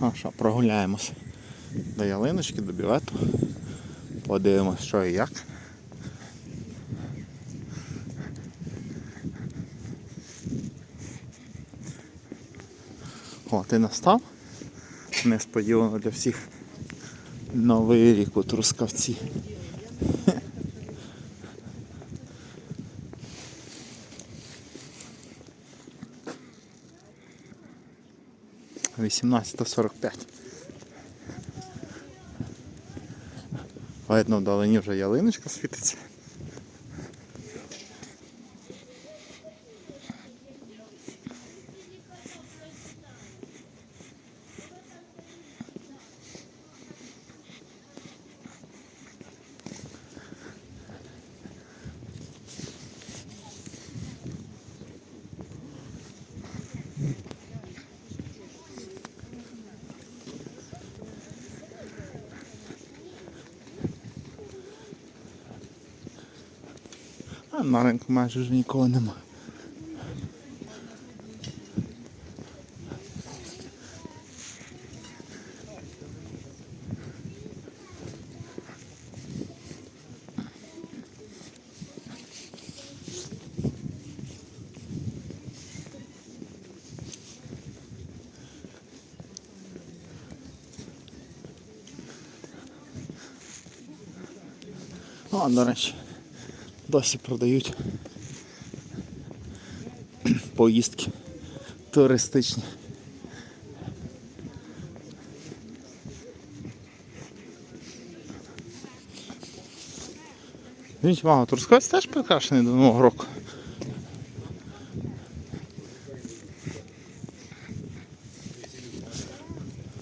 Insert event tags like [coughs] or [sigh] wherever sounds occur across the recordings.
Ну що, прогуляємось до ялиночки, до бювету. Подивимось, що і як. От і настав. Несподівано для всіх новий рік у Трускавці. 18.45. Видно, вдалині вже ялиночка світиться. А на ринку майже вже нікого нема. О, до речі, досі продають поїздки туристичні. Зверніть увагу, Трускавець теж прикрашений до Нового року.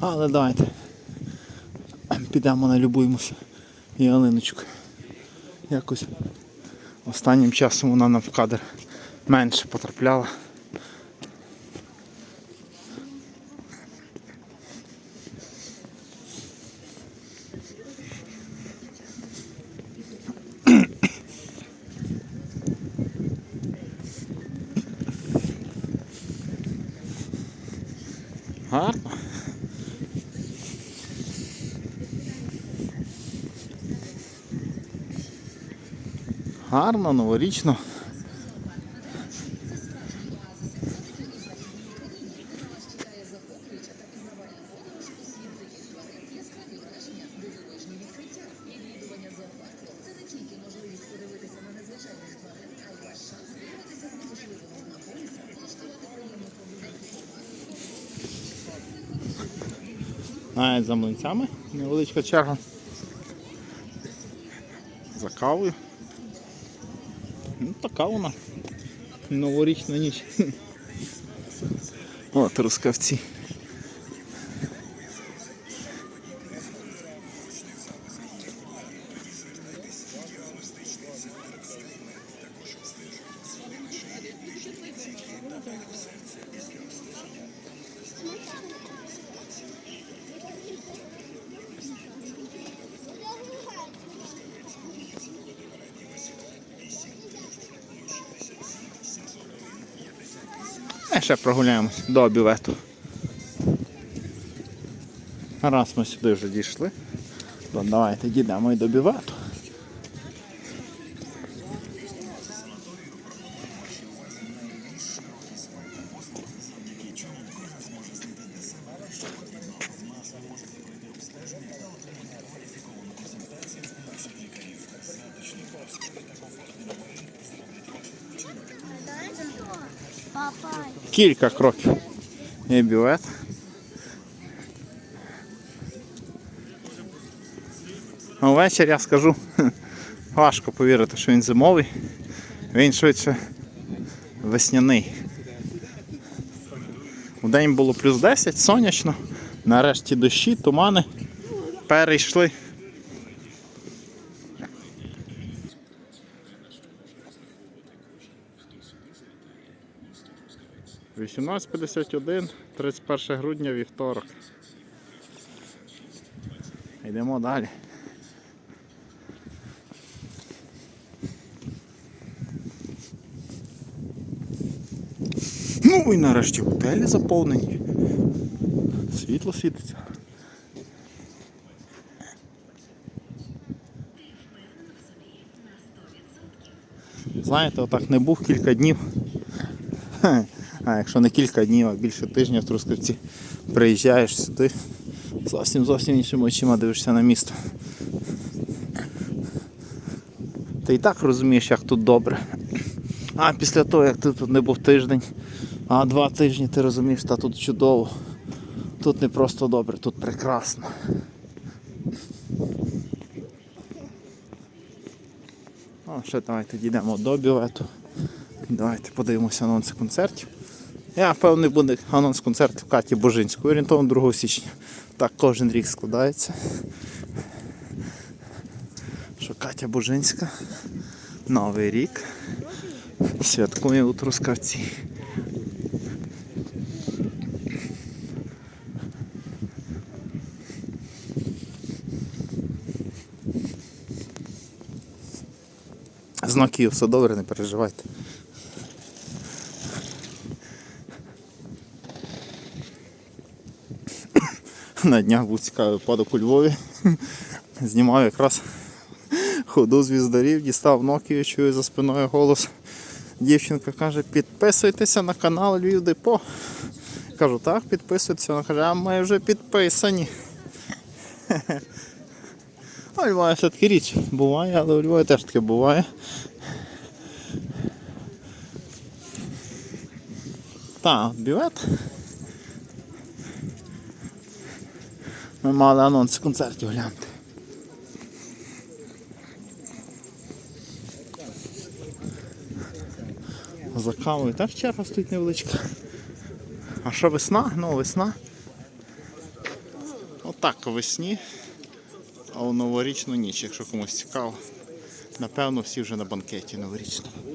Але давайте підемо налюбуємося ялиночку. Якось останнім часом вона нам в кадр менше потрапляла. Гарно, новорічно. Навіть за млинцями невеличка черга. За кавою. Ну, така вона. Новорічна ніч. [laughs] О, трускавці. А ще прогуляємось до бювету. Раз ми сюди вже дійшли, то давайте дійдемо і до бювету. Кілька кроків. І бювет. А ввечері я скажу, [laughs] важко повірити, що він зимовий. Він швидше весняний. Вдень було плюс 10, сонячно. Нарешті дощі, тумани перейшли. Вісімнадцять п'ятдесят один, 31 грудня, вівторок. Йдемо далі. Ну і нарешті готелі заповнені. Світло світиться. Знаєте, отак не був кілька днів. А якщо не кілька днів, а більше тижня в Трускавці приїжджаєш сюди, зовсім зовсім іншими очима дивишся на місто. Ти і так розумієш, як тут добре. А після того, як ти тут не був тиждень, а два тижні ти розумієш, та тут чудово. Тут не просто добре, тут прекрасно. О, ще давайте дійдемо до бювету. Давайте подивимося анонси концертів. Я певний буде анонс концерту в Каті Божинської орієнтовно 2 січня. Так кожен рік складається. Що Катя Божинська. Новий рік. Святкує у Трускавці. З Nokia все добре, не переживайте. На днях був цікавий випадок у Львові. Знімав якраз ходу звіздарів, дістав Nokia, чую за спиною голос. Дівчинка каже, підписуйтеся на канал Львів Депо. Кажу, так, підписуйтеся. Вона каже, а ми вже підписані. А у Львові все-таки річ буває, але у Львові теж таке буває. Так, бювет. Ми мали анонс концертів глянути. За кавою теж черга стоїть невеличка. А що весна? Ну, весна. Отак весні. А у новорічну ніч, якщо комусь цікаво. Напевно, всі вже на банкеті новорічному.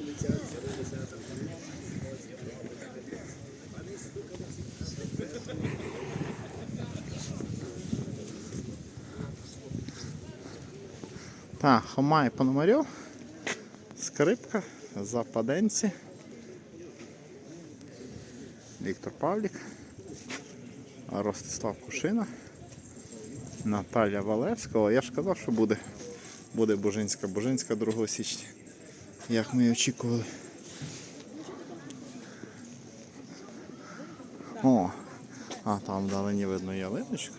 Так, Хомай Пономарьов, скрипка, западенці. Віктор Павлік, Ростислав Кушина, Наталя Валевська. Я ж казав, що буде, буде Божинська. Божинська 2 січня. Як ми і очікували. О, а там вдалині видно ялиночка.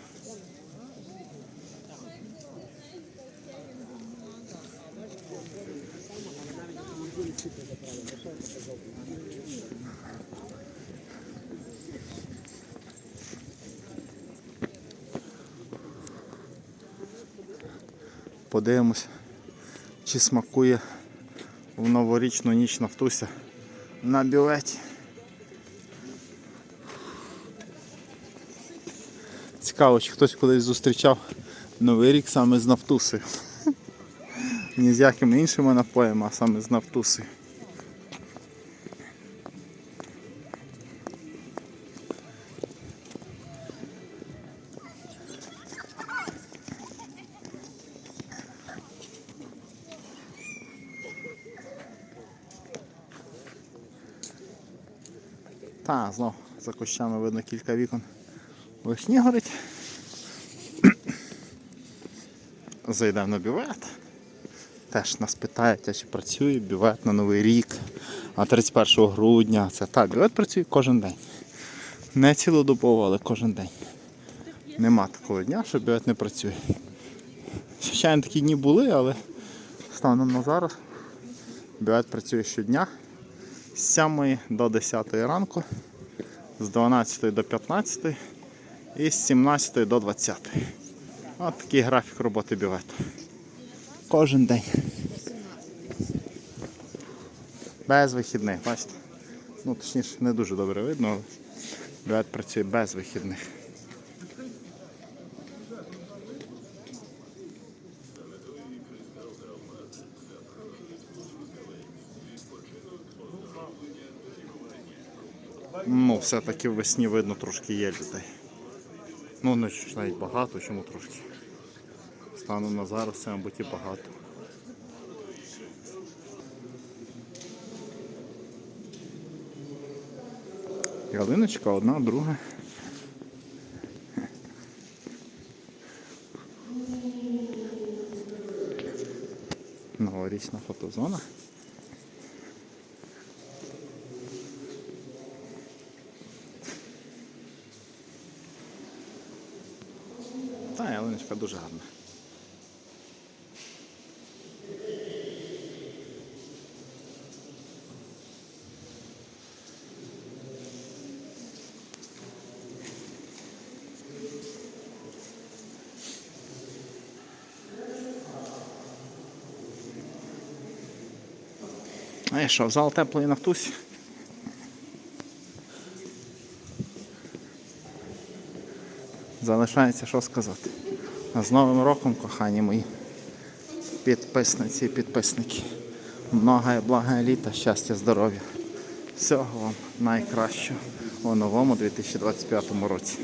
Подивимось, чи смакує в новорічну ніч Нафтуся на бюветі. Цікаво, чи хтось колись зустрічав Новий рік саме з Нафтусою. Ні з якими іншими напоями, а саме з Нафтусою. Та, знов за кущами видно кілька вікон. Весні горить. [coughs] Зайдемо на бювет. Теж нас питають, а чи працює бювет на Новий рік, а 31 грудня. Це так, бювет працює кожен день. Не цілодобово, але кожен день. Нема такого дня, що бювет не працює. Звичайно, такі дні були, але станом на зараз бювет працює щодня з 7 до 10 ранку, з 12 до 15 і з 17 до 20. От такий графік роботи бювету. Кожен день. Без вихідних, бачите? Ну, точніше, не дуже добре видно, але бювет працює без вихідних. Ну, все-таки весні видно трошки є людей. Ну, не навіть багато, чому трошки стану на зараз, це, мабуть, і багато. Ялиночка одна, друга. Новорічна фотозона. Та ялиночка дуже гарна. А і що, в зал теплий нафтусь? Залишається що сказати. А з Новим роком, кохані мої підписниці і підписники. Много блага літа, щастя, здоров'я. Всього вам найкращого у новому 2025 році.